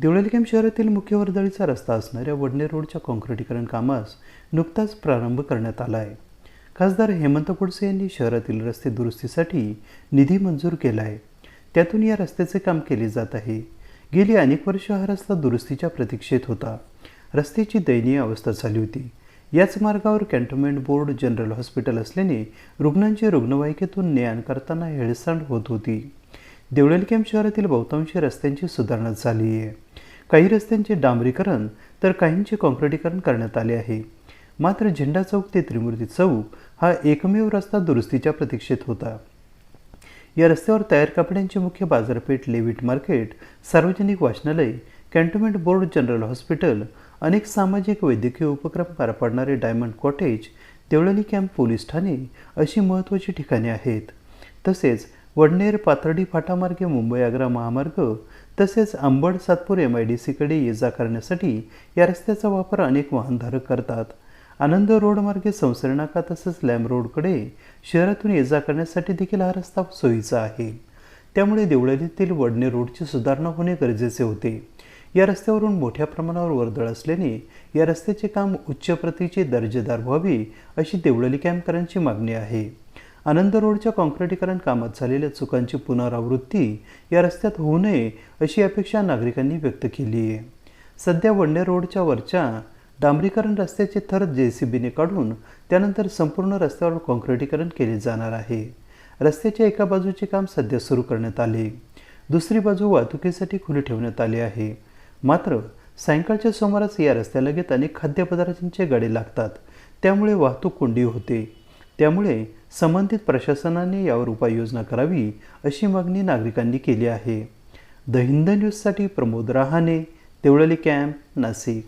देवळाली शहरातील मुख्य वर्दळीचा रस्ता असणाऱ्या वडणे रोडच्या काँक्रिटीकरण कामास नुकताच प्रारंभ करण्यात आला आहे. खासदार हेमंत गोडसे यांनी शहरातील रस्ते दुरुस्तीसाठी निधी मंजूर केला आहे. त्यातून या रस्त्याचे काम केले जात आहे. गेली अनेक वर्ष हा रस्ता दुरुस्तीच्या प्रतीक्षेत होता. रस्त्याची दयनीय अवस्था झाली होती. याच मार्गावर कॅन्टोन्मेंट बोर्ड जनरल हॉस्पिटल असल्याने रुग्णांची रुग्णवाहिकेतून ने आण करताना हेळसांड होत होती. देवळाली कॅम्प शहरातील बहुतांश रस्त्यांची सुधारणा झाली आहे. काही रस्त्यांचे डांबरीकरण तर काहींचे कॉन्क्रिटीकरण करण्यात आले आहे. मात्र झेंडा चौक ते त्रिमूर्ती चौक हा एकमेव रस्ता दुरुस्तीच्या प्रतीक्षेत होता. या रस्त्यावर तयार कपड्यांची मुख्य बाजारपेठ लेविट मार्केट सार्वजनिक वाचनालय कॅन्टोन्मेंट बोर्ड जनरल हॉस्पिटल अनेक सामाजिक वैद्यकीय उपक्रम पार पाडणारे diamond cottage Deolali camp police Thane अशी महत्त्वाची ठिकाणे आहेत. तसेच वडनेर पाथर्डी फाटामार्गे मुंबई आग्रा महामार्ग तसेच Ambad Satpur M I D सीकडे ये जा करण्यासाठी या रस्त्याचा वापर अनेक वाहनधारक करतात. आनंद रोडमार्गे मार्गे तसेच नाका रोडकडे शहरातून ये जा करण्यासाठी देखील हा रस्ता सोयीचा आहे. त्यामुळे देवळालीतील वडनेर रोडची सुधारणा होणे गरजेचे होते. या रस्त्यावरून मोठ्या प्रमाणावर वर्दळ असल्याने या रस्त्याचे काम उच्च प्रतीचे दर्जेदार व्हावे अशी देवळाली कॅम्पकरांची मागणी आहे. आनंद रोडच्या काँक्रिटीकरण कामात झालेल्या चुकांची पुनरावृत्ती या रस्त्यात होऊ नये अशी अपेक्षा नागरिकांनी व्यक्त केली आहे. सध्या वडणे रोडच्या वरच्या डांबरीकरण रस्त्याचे थर जे सी बीने काढून त्यानंतर संपूर्ण रस्त्यावर काँक्रिटीकरण केले जाणार आहे. रस्त्याच्या एका बाजूचे काम सध्या सुरू करण्यात आले. दुसरी बाजू वाहतुकीसाठी खुली ठेवण्यात आली आहे. मात्र सायंकाळच्या सुमारास या रस्त्यालगत अनेक खाद्यपदार्थांचे गाडे लागतात. त्यामुळे वाहतूक कोंडी होते. त्यामुळे संबंधित प्रशासनाने यावर उपाययोजना करावी अशी मागणी नागरिकांनी केली आहे. द हिंद न्यूजसाठी प्रमोद रहाणे देवळली कॅम्प नाशिक.